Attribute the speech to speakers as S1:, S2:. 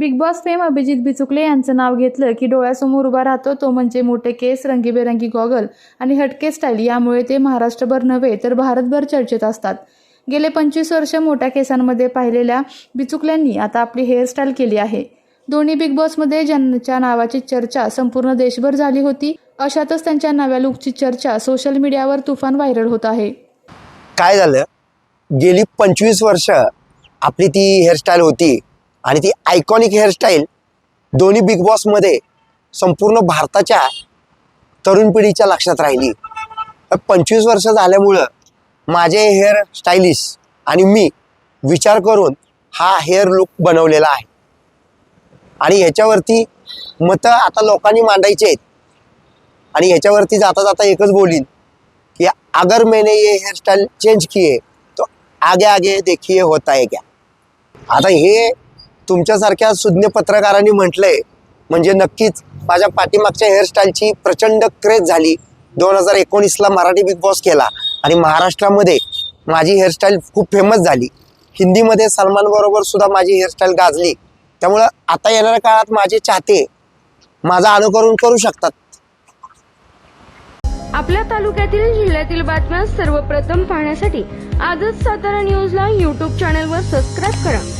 S1: Big boss fame Abhijit Bichukale यांचं नाव घेतलं की डोळ्यासमोर उभा राहतो तो म्हणजे मोठे केस रंगीबेरंगी गॉगल आणि हटके स्टाईल यामुळे ते महाराष्ट्रभर नव्हे तर भारतभर चर्चेत असतात. गेले पंचवीस वर्ष मोठ्या केसांमध्ये पाहिलेल्या बिचुकल्यांनी आता आपली हेअरस्टाईल केली आहे. दोन्ही बिग बॉसमध्ये ज्यांच्या नावाची चर्चा संपूर्ण देशभर झाली होती अशातच त्यांच्या नव्या लुकची चर्चा सोशल मीडियावर तुफान व्हायरल होत आहे.
S2: काय झालं? गेली पंचवीस वर्ष आपली ती हेअरस्टाईल होती. आणि ती आयकॉनिक हेअरस्टाईल दोन्ही बिग बॉसमध्ये संपूर्ण भारताच्या तरुण पिढीच्या लक्षात राहिली. पंचवीस वर्ष झाल्यामुळं माझे हेअर स्टायलिश आणि मी विचार करून हा हेअर लुक बनवलेला आहे. आणि ह्याच्यावरती मतं आता लोकांनी मांडायची आहेत. आणि ह्याच्यावरती जाता जाता एकच बोलीन की अगर मैंने ये हेअरस्टाईल चेंज किए तो आगे आगे देखिए होता है क्या? आता हे तुमच्यासारख्या सुज्ञ पत्रकारांनी म्हटलंय म्हणजे नक्कीच माझ्या पाठीमागच्या हेअरस्टाईलची प्रचंड क्रेज झाली. दोन हजार एकोणीसला मराठी बिग बॉस केला आणि महाराष्ट्रामध्ये माझी हेअरस्टाईल खूप फेमस झाली. हिंदीमध्ये सलमान बरोबर सुद्धा माझी हेअरस्टाईल गाजली. त्यामुळं आता येणाऱ्या काळात माझे चाहते माझा अनुकरण करू शकतात.
S3: आपल्या तालुक्यातील जिल्ह्यातील बातम्या सर्वप्रथम पाहण्यासाठी आजच सातारा न्यूजला यूट्यूब चॅनलवर सबस्क्राईब करा.